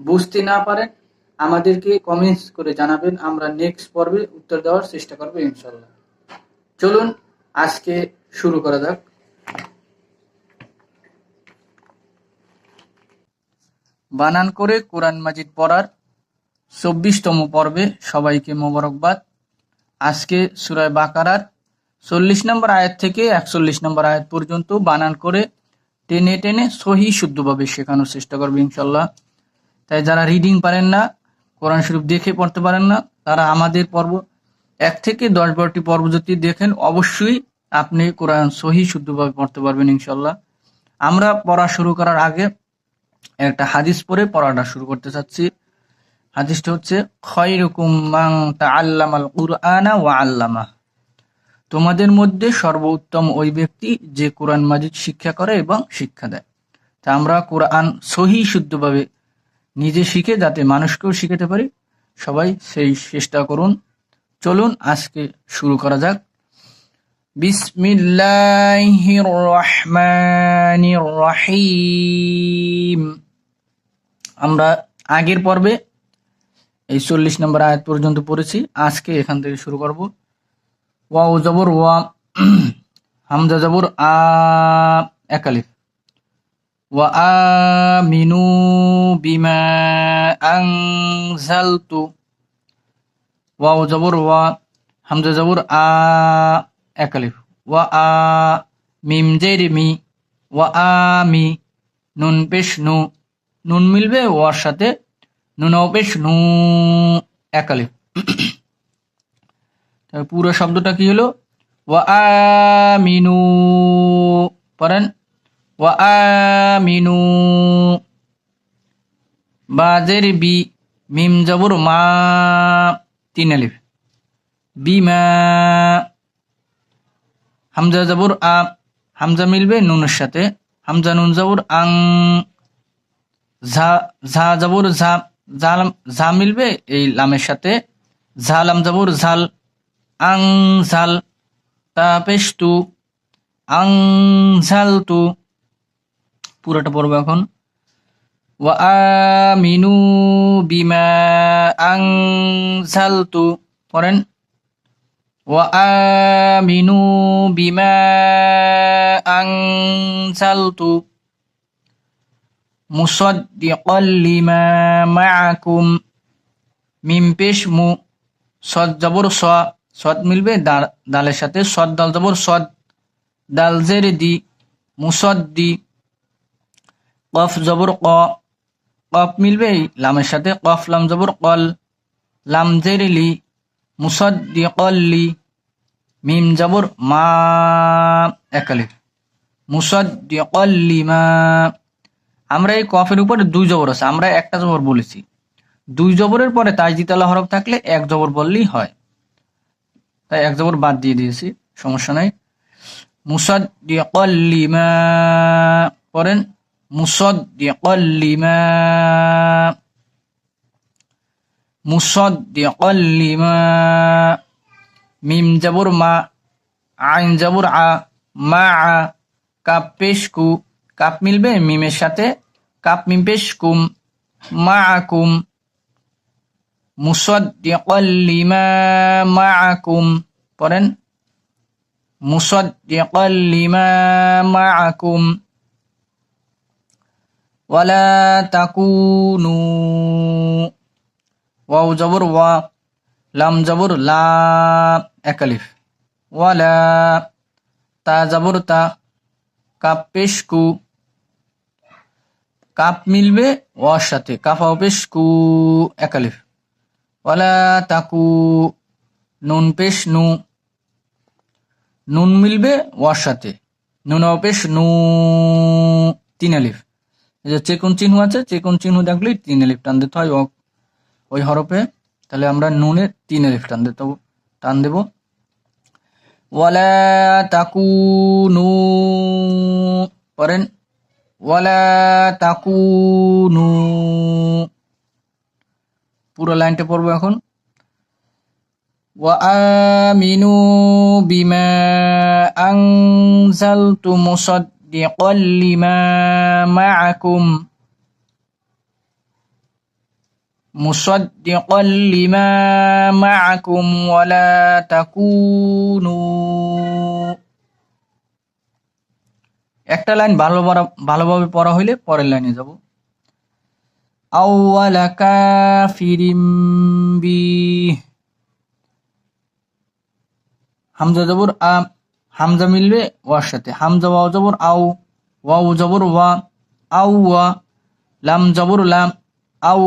বুঝতে না পারেন আমাদেরকে কমেন্টস করে জানাবেন। আমরা নেক্সট পর্বে উত্তর দেওয়ার চেষ্টা করব ইনশাল্লাহ। চলুন, আজকে শুরু করা যাক। বানান করে কোরআন মাজিদ পড়ার চব্বিশতম পর্বে সবাইকে মোবারকবাদ। আজকে সুরায় বাকারার চল্লিশ নম্বর আয়াত থেকে একচল্লিশ নম্বর আয়াত পর্যন্ত বানান করে টেনে টেনে সহি শুদ্ধভাবে শেখানোর চেষ্টা করবে ইনশাল্লাহ। তাই যারা রিডিং পারেন না, কোরআন শরীফ দেখে পড়তে পারেন না, তারা আমাদের পর্ব, এক থেকে দশ বারোটি পর্ব যদি দেখেন, অবশ্যই আপনি কোরআন সহি শুদ্ধভাবে পড়তে পারবেন ইনশাল্লাহ আমরা পড়া শুরু করার আগে একটা হাদিস পড়ে পড়াটা শুরু করতে চাচ্ছি। হাদিসটা হচ্ছে আল্লামা। তোমাদের মধ্যে সর্বোত্তম ওই ব্যক্তি যে কোরআন মাজিদ শিক্ষা করে এবং শিক্ষা দেয়। তা আমরা কোরআন সহি শুদ্ধভাবে নিজে শিখে যাতে মানুষকেও শিখাতে পারি, সবাই সেই চেষ্টা করুন। চলুন আজকে শুরু করা যাক। বিসমিল্লাহির রহমানির রহিম আমরা আগের পর্বে এই চল্লিশ নম্বর আয়াত পর্যন্ত পড়েছি। আজকে এখান থেকে শুরু করব। ওয়া ও জবর, ওয়া, হামজা জবর, আ একালিফ বিমা আনজালতু ওয়া ও জবর ওয়া হামজা জবর আ একালিফ ওয়া আ মিম জের মি ওয়া আমি নুন পেশ নু নুন মিলবে ওয়ার সাথে নুন পেশ নু একালিফ পুরো শব্দটা কি হলো ওয়া আমিনু ওয়া আমিনু বাজের বি, মিম জবর মা, তিন আলিফ। বিমা। হামজা জবর আ, হামজা মিলবে নুনের সাথে। হামজা নুন জবর আং, ঝা ঝা জবর ঝা ঝালাম ঝা মিলবে এই লামের সাথে। ঝালাম জবর ঝাল, আং ঝাল, তা তু, আং ঝাল তু। পুরোটা পড়ব এখন। ওয়া আমিনু বিমা আং ঝাল তু পড়েন। ওয়া আমিনু বিমা আং ঝাল তু মুসাদ্দিকাল লিমা মাআকুম, মিম পেশ মু সদ জবর স, সদ মিলবে দালের সাথে, সদ দাল জবর সদ, দাল জের দি, মুসদ্দি কফ জবর ক। কফ মিলবে লামের সাথে কফ, লাম জবর কল। লাম জের লি মুসদ্দি কল্লি মিম জবর মা। একালিফ মুসদ্দি কল্লি মা। আমরা এই কফের উপরে দুই জবর আছে। আমরা একটা জবর বলেছি। দুই জবরের পরে তাজদিতালা হরফ থাকলে এক জবর বললেই হয়। তাই এক জবর বাদ দিয়ে দিয়েছি। সমস্যা নাই। মুসাদ্দিকাল লিমা পড়েন লিমা মিম জবর মা, আইন জবর আ, মা আ, কাপ পেশ কাপ মিলবে মিমের সাথে, কাপ মিম পেশ কুম মা কুম মুসাদ্দিকাল লিমা মাআকুম পড়েন মুসাদ্দিকাল লিমা মাআকুম ওয়ালা তাকুনু। ওয়াও জবর, ওয়া। লাম জবর, লা। একালিফ ওয়ালা তা জবর, তা। কাপ পেশ কু কাপ মিলবে, ওয়ার সাথে। কাফা পেশ কু একালিফ ওয়ালা তাকু, নুন পেশ নু। নুন মিলবে, ওয়ার সাথে। নুন অপেশ নু, তিন আলিফ। এই যে চেকুন চিহ্ন আছে চেকুন চিহ্ন দেখলে তিন আলিফ টান দিতে হয় ও- ওই হরফে তাহলে আমরা নুনে তিন আলিফ টান দিতে হবে- টান দেব ওয়ালা তাকুনু পড়েন ওয়ালা তাকুনু পুরো লাইনটা পড়বো এখন وآمنوا بما أنزلت مصدقا لما معكم مصدقا لما معكم ولا تكونوا একটা লাইন ভালো ভালোভাবে পড়া হইলে পরের লাইনে যাব আউয়ালা কাফিরিম বিহ হামজা জবর আ হামজা মিলবে ওয়ার সাথে হামজা ওয়াও জবর আউ ওয়াও জবর ওয়া আউ ওয়া লাম জবর লাম আউ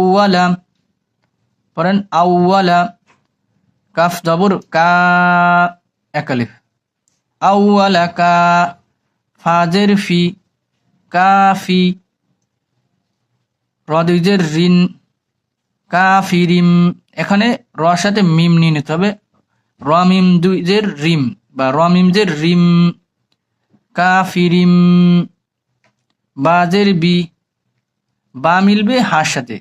পড়েন আউ ওয়া লা কাফ জবর কা একালিফ আউ কা, ফাজের ফি, কাফি, রদিজের রিন কাফিরিম। এখানে রর সাথে মিম নিয়ে নিতে হবে। রমিম দুইজের রিম বা রমিমজের রিম, কাফিরিম। বাজের বি, বা মিলবে হার সাথে।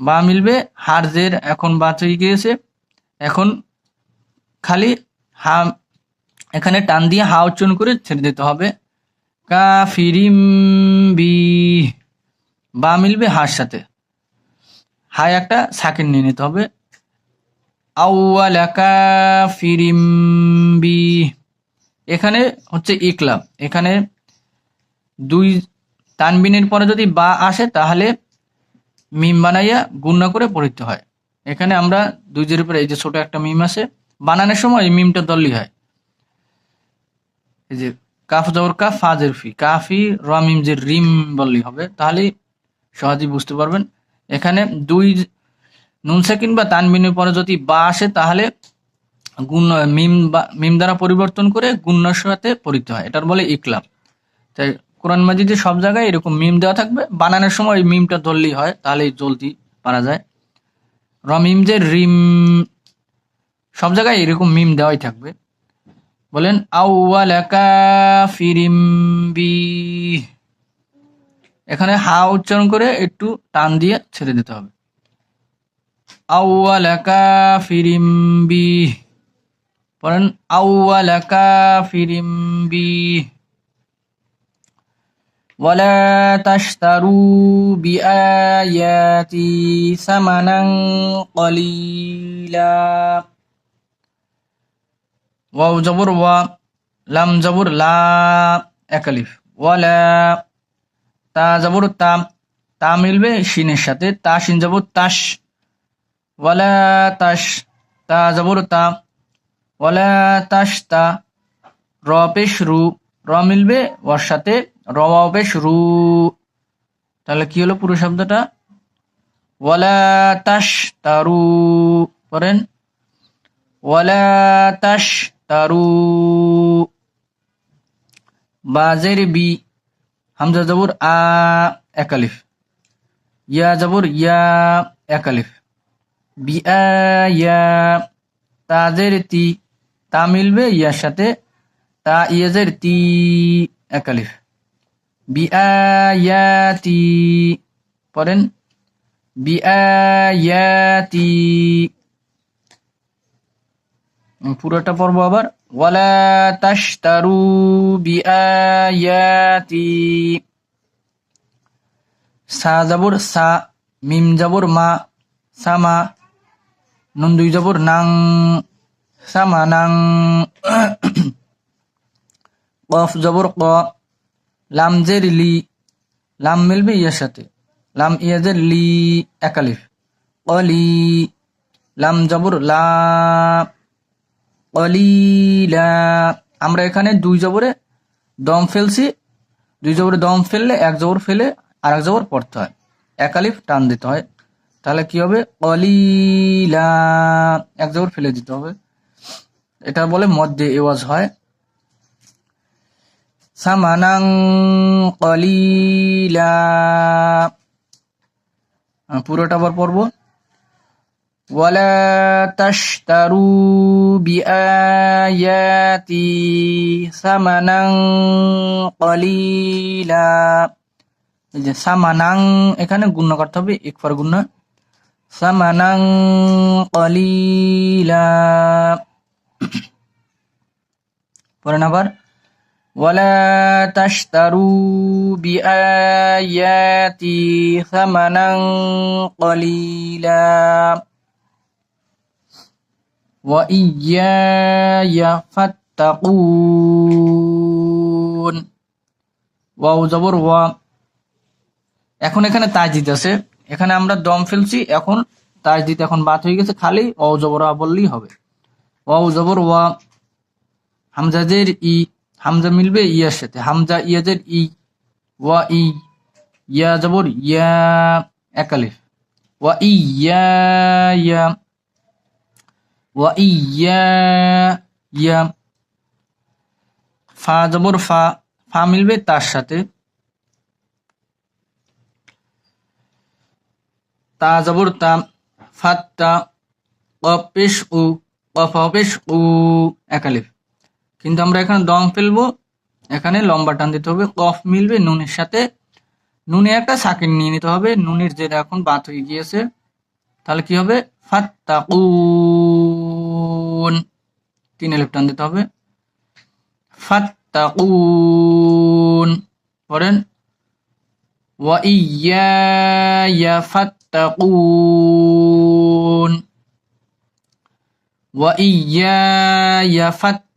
বা মিলবে হারজের এখন বা চলে গিয়েছে। এখন খালি হা, এখানে টান দিয়ে হা উচ্চারণ করে ছেড়ে দিতে হবে। কাফিরিম বি, বা মিলবে হার সাথে। হায় একটা সাকিন নিয়ে নিতে হবে। আউয়ালা কাফিরিম বি। এখানে হচ্ছে ইকলাম এখানে দুই তানবিনের পরে যদি বা আসে, তাহলে মিম বানাইয়া গুণনা করে পড়িতে হয়। এখানে আমরা দুই জের উপরে, এই যে ছোট একটা মিম আছে, বানানোর সময় এই মিমটা দলই হয়। এই যে কাফ জবর কাফ ফাজের ফি। কাফি রমিম যে রিম বললেই হবে, তাহলেই সহজেই বুঝতে পারবেন। এখানে দুই নুন সেকিন বা তানবিনের পরে যদি বা আসে, তাহলে গুণ মিম বা মিম দ্বারা পরিবর্তন করে গুণ্যর সাথে পড়িতে হয়। এটার বলে ইকলাম তাই কোরআন মাজিদে সব জায়গায় এরকম মিম দেওয়া থাকবে। বানানোর সময় এই মিমটা ধরলেই হয় তাহলে জলদি পারা যায়। রমিম যে রিম, সব জায়গায় এরকম মিম দেওয়াই থাকবে। বলেন এখানে হা উচ্চারণ করে একটু টান দিয়ে ছেড়ে দিতে হবে। আউয়ালা কাফিরিম বি। পড়েন আউয়ালা কাফিরিম বি। ولا تشتروا بآياتي ثمنا قليلا ওয়াও জবর ওয়া লাম জবর লা একালিফ ওয়ালা তা জবর তা তা মিলবে শিনের সাথে তা শিন জবর তাস ওয়ালা তাস তা জবর তা ওয়ালা তাস তা র পেশ রু র মিলবে ওর সাথে র ওয়াও পেশ রু তাহলে কি হলো পুরো শব্দটা? ওয়ালা তাস তারু করেন ওয়ালা তাস তারু বাজের বি। হামজা জবর আ একালিফ ইয়া জবর ইয়া একালিফ বি আ ইয়া। তাজের তি। তা মিলবে, ইয়ার সাথে। তা, ইয়াজের তি একালিফ বি আ ইয়া তি পড়েন বি আ ইয়া তি পুরোটা পড়ব আবার ওয়ালা তাশতারু বিআয়াতি সা জাবর সা মিম জাবর মা সামা নুন দুই জাবর নাং সামা নাং কফ জবর ক লাম জের লি, লাম মিলবে ইয়ার সাথে। লাম ইয়াজের লি একালিফ অলি, লাম জবর লা কলিলা আমরা এখানে দুই জবরে দম ফেলছি। দুই জবরে দম ফেললে এক জবর ফেলে আর এক জবর পড়তে হয়। একালিফ টান দিতে হয়। তাহলে কি হবে? কলিলা এক জবর ফেলে দিতে হবে। এটা বলে মধ্যে এওয়াজ হয়। সামানাং কলিলা আহ, পুরোটা আবার পড়বো ولا تشتروا بآياتي ثمنا قليلا এই যে সামানাং এখানে গুণ করতে হবে একবার গুণ সামানাং কলিলা পরে আবার ولا تشتروا بآياتي ثمنا قليلا وإياي فاتقون ওয়াও জবর ওয়া এখন এখানে তাজদিদ আছে এখানে আমরা দম ফেলছি এখন তাজদিদ এখন বাদ হয়ে গেছে খালি ওয়াও জবর ওয়া বললেই হবে ওয়াও জবর ওয়া হামজাজের ই হামজা মিলবে ইয়ার সাথে। হামজা, ইয়াজের ই, ওয়া ই, ইয়া জবর, ইয়া একালিফ ওয়া ইয়া ইয়া, ওয়া ইয়া ইয়া, ফা জবর, ফা ফা মিলবে তার সাথে। তা জবর, তা ফাত্তা কপেশ উ কফেশ উ একালিফ কিন্তু আমরা এখানে দম ফেলব। এখানে লম্বা টান দিতে হবে, কফ মিলবে নুনের সাথে। নুনে একটা সাকিন নিয়ে নিতে হবে, নুনের যেটা এখন বাত হয়ে গিয়েছে। তাহলে কি হবে? ফাত্তাকুন। তিন এলিফ টান দিতে হবে। ফাত্তাকুন। পড়েন। ওয়া ইয়া ফাত্তাকুন। ওয়া ইয়া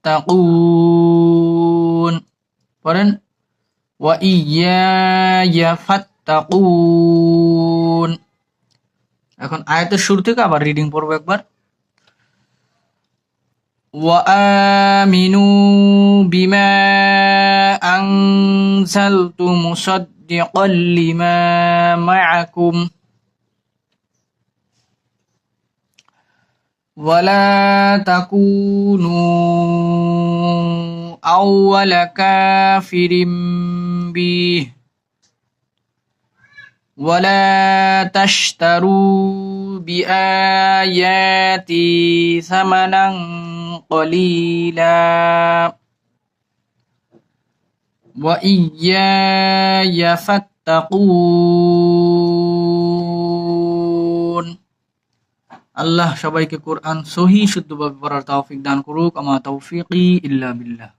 ফাত্তাকুন পড়েন ওয়া ইয়া ফাত্তাকুন এখন আয়াতের শুরু থেকে আবার রিডিং পড়বো একবার وآمنوا بما أنزلت مصدقا لما معكم ولا تكونوا أول كافر به ولا تشتروا بآياتي ثمنا قليلا وإياي فاتقون আল্লাহ সবাইকে কোরআন সহি শুদ্ধভাবে পড়ার তৌফিক দান করুক। আমা তৌফিকি ইল্লা বিল্লাহ।